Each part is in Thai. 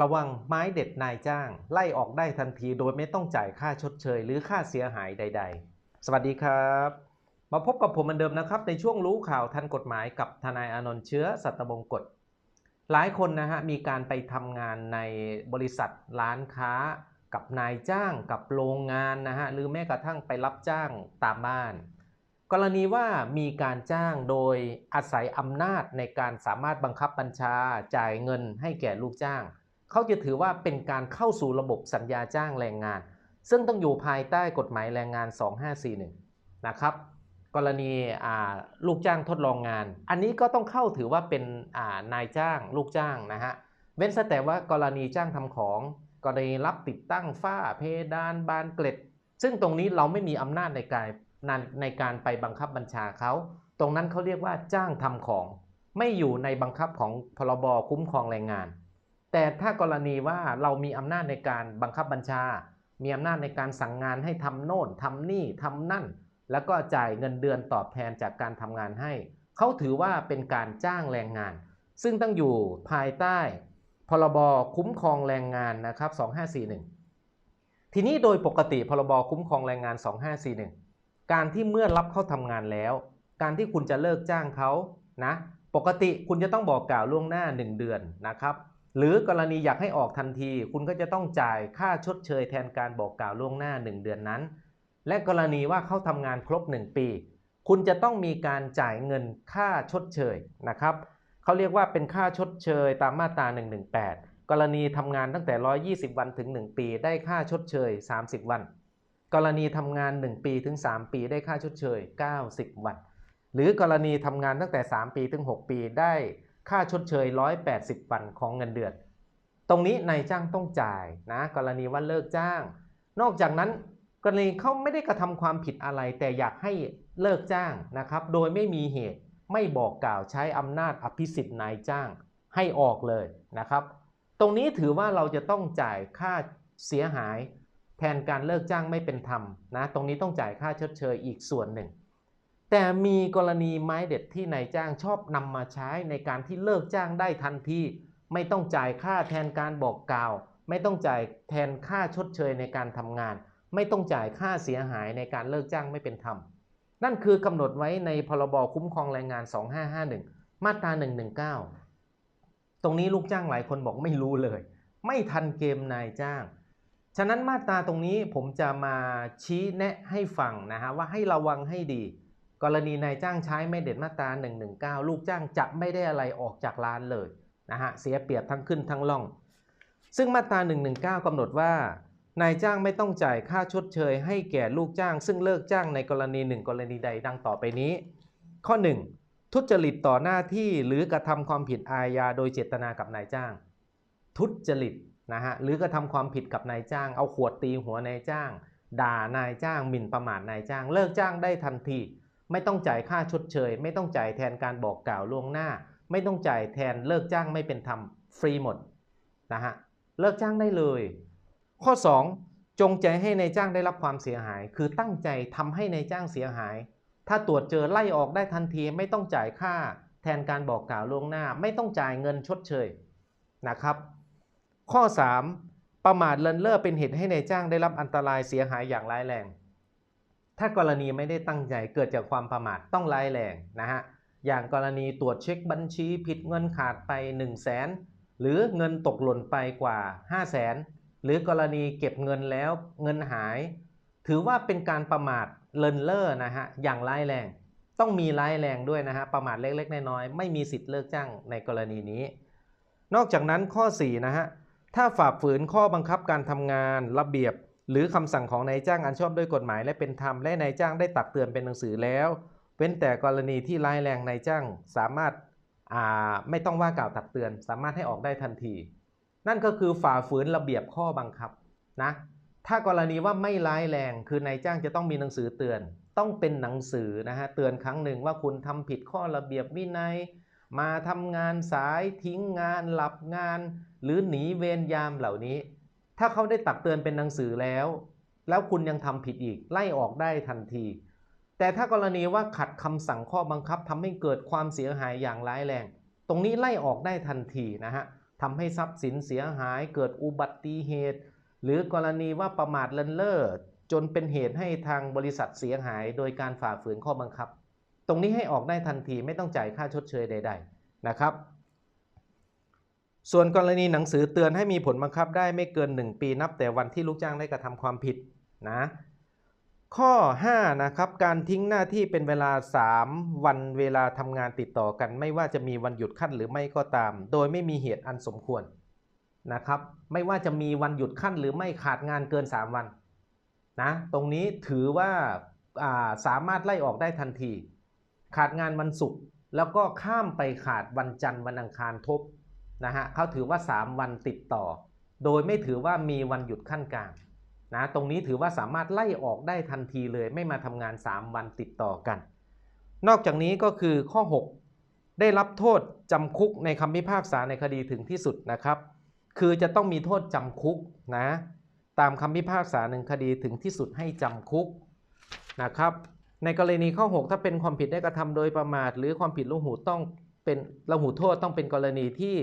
ระวังไม้เด็ดนายจ้าง ไล่ออกได้ทันทีโดยไม่ต้องจ่ายค่าชดเชย หรือค่าเสียหายใด ๆ สวัสดีครับ มาพบกับผมเหมือนเดิมนะครับ ในช่วงรู้ข่าวทันกฎหมายกับทนายอนนท์เชื้อสัตบงกฎหลายคนนะฮะมีการไปทำงานในบริษัทร้านค้า กับนายจ้างกับโรงงานนะฮะหรือแม้กระทั่งไปรับจ้างตามบ้าน กรณีว่ามีการจ้างโดยอาศัยอำนาจในการสามารถบังคับบัญชาจ่ายเงินให้แก่ลูกจ้าง เขาจะถือว่าเป็นการเข้าสู่ระบบสัญญาจ้างแรงงาน ซึ่งต้องอยู่ภายใต้กฎหมายแรงงาน 2541 นะครับ กรณีลูกจ้างทดลองงาน อันนี้ก็ต้องเข้าถือว่าเป็นนายจ้างลูกจ้างนะฮะ เว้นแต่ว่ากรณีจ้างทำของ กรณีรับติดตั้งฝ้าเพดานบานเกล็ด ซึ่งตรงนี้เราไม่มีอำนาจในการในการไปบังคับบัญชาเขา ตรงนั้นเขาเรียกว่าจ้างทำของ ไม่อยู่ในบังคับของพรบคุ้มครองแรงงาน แต่ถ้ากรณีว่าเรามีอำนาจในการบังคับบัญชา มีอำนาจในการสั่งงานให้ทำโน่นทำนี่ทำนั่น แล้วก็จ่ายเงินเดือนตอบแทนจากการทำงานให้ เขาถือว่าเป็นการจ้างแรงงาน ซึ่งต้องอยู่ภายใต้ พรบคุ้มครองแรงงานนะครับ2541 ทีนี้โดยปกติพรบคุ้มครองแรงงาน 2541 การที่เมื่อรับเข้าทำงานแล้ว การที่คุณจะเลิกจ้างเขานะ ปกติคุณจะต้องบอกกล่าวล่วงหน้า 1 เดือนนะครับ หรือกรณีอยากให้ออกทันที คุณก็จะต้องจ่ายค่าชดเชยแทนการบอกกล่าวล่วงหน้า 1 เดือนนั้น และกรณีว่าเขาทำงานครบ 1 ปี คุณจะต้องมีการจ่ายเงินค่าชดเชยนะครับเขาเรียกว่าเป็นค่าชดเชยตามมาตรา 118 กรณีทำงานตั้งแต่ 120 วันถึง 1 ปี ได้ค่าชดเชย 30 วัน กรณีทำงาน 1 ปีถึง 3 ปีได้ค่าชดเชย 90 วัน หรือกรณีทำงานตั้งแต่ 3 ปีถึง 6 ปีได้ ค่าชดเชย 180 วันของเงินเดือน ตรงนี้นายจ้างต้องจ่ายนะกรณีว่าเลิกจ้าง นอกจากนั้นกรณีเขาไม่ได้กระทำความผิดอะไร แต่อยากให้เลิกจ้างนะครับ โดยไม่มีเหตุไม่บอกกล่าวใช้อำนาจอภิสิทธิ์นายจ้างให้ออกเลยนะครับ ตรงนี้ถือว่าเราจะต้องจ่ายค่าเสียหาย แทนการเลิกจ้างไม่เป็นธรรมนะ ตรงนี้ต้องจ่ายค่าชดเชยอีกส่วนหนึ่ง แต่มีกรณีไม้เด็ดที่นายจ้างชอบนำมาใช้ในการที่เลิกจ้างได้ทันที ไม่ต้องจ่ายค่าแทนการบอกกล่าว ไม่ต้องจ่ายแทนค่าชดเชยในการทำงาน ไม่ต้องจ่ายค่าเสียหายในการเลิกจ้างไม่เป็นธรรม นั่นคือกำหนดไว้ในพรบคุ้มครองแรงงาน 2551 มาตรา 119 ตรงนี้ลูกจ้างหลายคนบอกไม่รู้เลย ไม่ทันเกมนายจ้าง ฉะนั้นมาตราตรงนี้ผมจะมาชี้แนะให้ฟังนะฮะว่าให้ระวังให้ดี กรณีนายจ้างใช้ไม่เด็ดมาตรา119 ลูกจ้างจะไม่ได้อะไรออกจากร้านเลยนะฮะเสียเปรียบทั้งขึ้นทั้งล่อง ซึ่งมาตรา119กำหนดว่านายจ้างไม่ต้องจ่ายค่าชดเชย ให้แก่ลูกจ้าง ซึ่งเลิกจ้างในกรณีหนึ่งกรณีใดดังต่อไปนี้ ข้อ 1 ทุจริตต่อหน้าที่หรือกระทำความผิดอาญาโดยเจตนากับนายจ้าง ทุจริตนะฮะหรือกระทำความผิดกับนายจ้าง เอาขวดตีหัวนายจ้าง ด่านายจ้างหมิ่นประมาทนายจ้าง เลิกจ้างได้ทันที ไม่ต้องจ่ายค่าชดเชย ไม่ต้องจ่ายแทนการบอกกล่าวล่วงหน้า ไม่ต้องจ่ายแทนเลิกจ้างไม่เป็นธรรมฟรีหมดนะฮะเลิกจ้างได้เลย ข้อ 2 จงใจให้ในายจ้างได้รับความเสียหาย คือตั้งใจทำให้ในายจ้างเสียหาย ถ้าตรวจเจอไล่ออกได้ทันทีไม่ต้องจ่ายค่าแทนการบอกกล่าวล่วงหน้า ไม่ต้องจ่ายเงินชดเชยนะครับ ข้อ 3. ประมาทเลินเล่อเป็นเหตุให้ในายจ้างได้รับอันตรายเสียหายอย่างร้ายแรง ถ้ากรณีไม่ได้ตั้งใจเกิดจากความประมาทต้องร้ายแรงนะฮะ อย่างกรณีตรวจเช็คบัญชีผิดเงินขาดไป 1 0 0 0 0แสนหรือเงินตกหล่นไปกว่า 5 0 0แสนหรือกรณีเก็บเงินแล้วเงินหาย ถือว่าเป็นการประมาทเลินเล่อนะฮะอย่างร้ายแรง ต้องมีร้ายแรงด้วยนะฮะประมาทเล็กๆน้อยๆไม่มีสิทธิ์เลิกจ้างในกรณีนี้ นอกจากนั้นข้อ4นะฮะถ้าฝ่าฝืนข้อบังคับการทำงานระเบียบ หรือคำสั่งของนายจ้างอันชอบด้วยกฎหมายและเป็นธรรมและนายจ้างได้ตักเตือนเป็นหนังสือแล้ว เว้นแต่กรณีที่ร้ายแรงนายจ้างสามารถไม่ต้องว่ากล่าวตักเตือน สามารถให้ออกได้ทันที นั่นก็คือฝ่าฝืนระเบียบข้อบังคับนะถ้ากรณีว่าไม่ร้ายแรงคือนายจ้างจะต้องมีหนังสือเตือน ต้องเป็นหนังสือนะฮะเตือนครั้งหนึ่งว่าคุณทำผิดข้อระเบียบวินัย มาทำงานสายทิ้งงานหลับงาน หรือหนีเวรยามเหล่านี้ ถ้าเขาได้ตักเตือนเป็นหนังสือแล้ว แล้วคุณยังทำผิดอีกไล่ออกได้ทันที แต่ถ้ากรณีว่าขัดคำสั่งข้อบังคับทำให้เกิดความเสียหายอย่างร้ายแรง ตรงนี้ไล่ออกได้ทันทีนะฮะทำให้ทรัพย์สินเสียหายเกิดอุบัติเหตุ หรือกรณีว่าประมาทเลินเล่อจนเป็นเหตุให้ทางบริษัทเสียหายโดยการฝ่าฝืนข้อบังคับ ตรงนี้ให้ออกได้ทันทีไม่ต้องจ่ายค่าชดเชยใด ๆ นะครับ ส่วนกรณีหนังสือเตือนให้มีผลบังคับได้ไม่เกิน 1 ปีนับแต่วันที่ลูกจ้างได้กระทำความผิดนะข้อ 5 นะครับ การทิ้งหน้าที่เป็นเวลา 3 วันเวลาทำงานติดต่อกัน ไม่ว่าจะมีวันหยุดขั้นหรือไม่ก็ตาม โดยไม่มีเหตุอันสมควรนะครับ ไม่ว่าจะมีวันหยุดขั้นหรือไม่ขาดงานเกิน 3 วันนะตรงนี้ถือว่าอ่าสามารถไล่ออกได้ทันที ขาดงานวันศุกร์แล้วก็ข้ามไปขาดวันจันทร์วันอังคารทบ นะฮะเขาถือว่า 3 วันติดต่อ โดยไม่ถือว่ามีวันหยุดขั้นกลางนะตรงนี้ถือว่าสามารถไล่ออกได้ทันทีเลย ไม่มาทำงาน 3 วันติดต่อกัน นอกจากนี้ก็คือข้อ 6 ได้รับโทษจำคุกในคำพิพากษาในคดีถึงที่สุดนะครับ คือจะต้องมีโทษจำคุกนะตามคำพิพากษาหนึ่งคดีถึงที่สุดให้จำคุกนะครับในกรณีข้อ 6 ถ้าเป็นความผิดได้กระทำโดยประมาท หรือความผิดละหูต้องเป็นละหูโทษต้องเป็นกรณีที่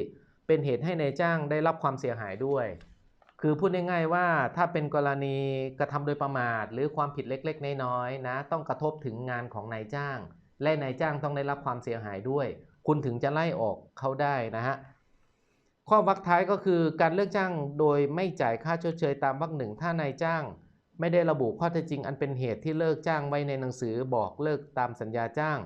เป็นเหตุให้ในายจ้างได้รับความเสียหายด้วย คือพูดง่ายๆว่าถ้าเป็นกรณีกระทำโดยประมาท หรือความผิดเล็กๆ น้อยๆนะ ต้องกระทบถึงงานของนายจ้าง และนายจ้างต้องได้รับความเสียหายด้วย คุณถึงจะไล่ออกเขาได้นะฮะข้อวรรคท้ายก็คือการเลิกจ้างโดยไม่จ่ายค่าชดเชยตามวรรคหนึ่งถ้านายจ้าง ไม่ได้ระบุข้อเท็จจริงอันเป็นเหตุที่เลิกจ้างไว้ในหนังสือบอกเลิกตามสัญญาจ้าง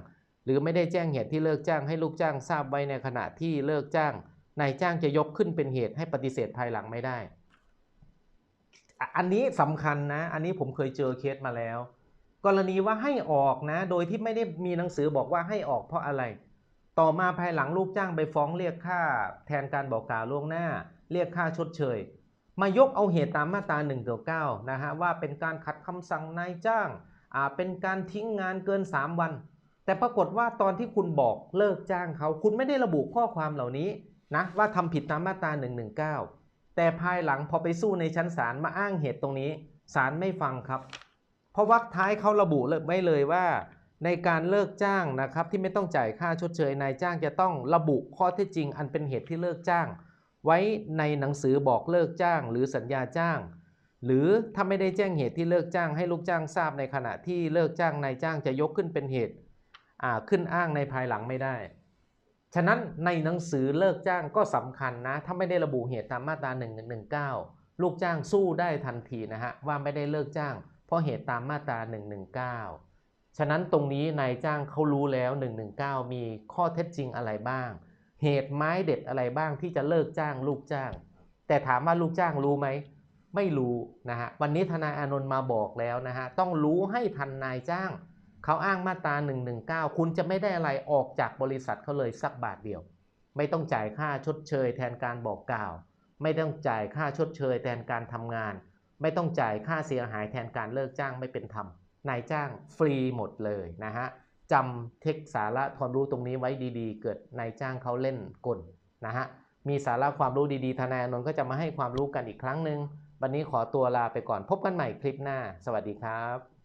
หรือไม่ได้แจ้งเหตุที่เลิกจ้างให้ลูกจ้างทราบไว้ในขณะที่เลิกจ้าง นายจ้างจะยกขึ้นเป็นเหตุให้ปฏิเสธภายหลังไม่ได้ อันนี้สำคัญนะ อันนี้ผมเคยเจอเคสมาแล้ว กรณีว่าให้ออกนะ โดยที่ไม่ได้มีหนังสือบอกว่าให้ออกเพราะอะไร ต่อมาภายหลังลูกจ้างไปฟ้องเรียกค่า แทนการบอกกล่าวล่วงหน้า เรียกค่าชดเชย มายกเอาเหตุตามมาตรา1เก้านะฮะว่าเป็นการขัดคำสั่งนายจ้างอ่าเป็นการทิ้งงานเกิน 3 วัน แต่ปรากฏว่าตอนที่คุณบอกเลิกจ้างเขา คุณไม่ได้ระบุข้อความเหล่านี้ นะว่าทำผิดตามมาตรา119 แต่ภายหลังพอไปสู้ในชั้นศาลมาอ้างเหตุตรงนี้ศาลไม่ฟังครับ เพราะวรรคท้ายเขาระบุเลยไว้เลยว่า ในการเลิกจ้างนะครับที่ไม่ต้องจ่ายค่าชดเชยนายจ้างจะต้องระบุข้อเท็จจริง อันเป็นเหตุที่เลิกจ้าง ไว้ในหนังสือบอกเลิกจ้าง หรือสัญญาจ้าง หรือถ้าไม่ได้แจ้งเหตุที่เลิกจ้างให้ลูกจ้างทราบในขณะที่เลิกจ้างนายจ้างจะยกขึ้นเป็นเหตุขึ้นอ้างในภายหลังไม่ได้ ฉะนั้นในหนังสือเลิกจ้างก็สำคัญนะ ถ้าไม่ได้ระบุเหตุตามมาตรา119ลูกจ้างสู้ได้ทันทีนะฮะว่าไม่ได้เลิกจ้าง เพราะเหตุตามมาตรา119ฉะนั้นตรงนี้นายจ้างเขารู้แล้ว 119 มีข้อเท็จจริงอะไรบ้าง เหตุไม้เด็ดอะไรบ้างที่จะเลิกจ้างลูกจ้าง แต่ถามว่าลูกจ้างรู้ไหม ไม่รู้นะฮะ วันนี้ทนายอานนท์มาบอกแล้วนะฮะ ต้องรู้ให้ทันนายจ้าง เขาอ้างมาตรา119 คุณจะไม่ได้อะไรออกจากบริษัทเขาเลยสักบาทเดียว ไม่ต้องจ่ายค่าชดเชยแทนการบอกกล่าว ไม่ต้องจ่ายค่าชดเชยแทนการทำงาน ไม่ต้องจ่ายค่าเสียหายแทนการเลิกจ้างไม่เป็นธรรมนายจ้างฟรีหมดเลยนะฮะจำเทคสาระความรู้ตรงนี้ไว้ดีๆ เกิดนายจ้างเขาเล่นกลนะฮะมีสาระความรู้ดีๆทนายอนนท์ก็จะมาให้ความรู้กันอีกครั้งหนึ่งวันนี้ขอตัวลาไปก่อนพบกันใหม่คลิปหน้า สวัสดีครับ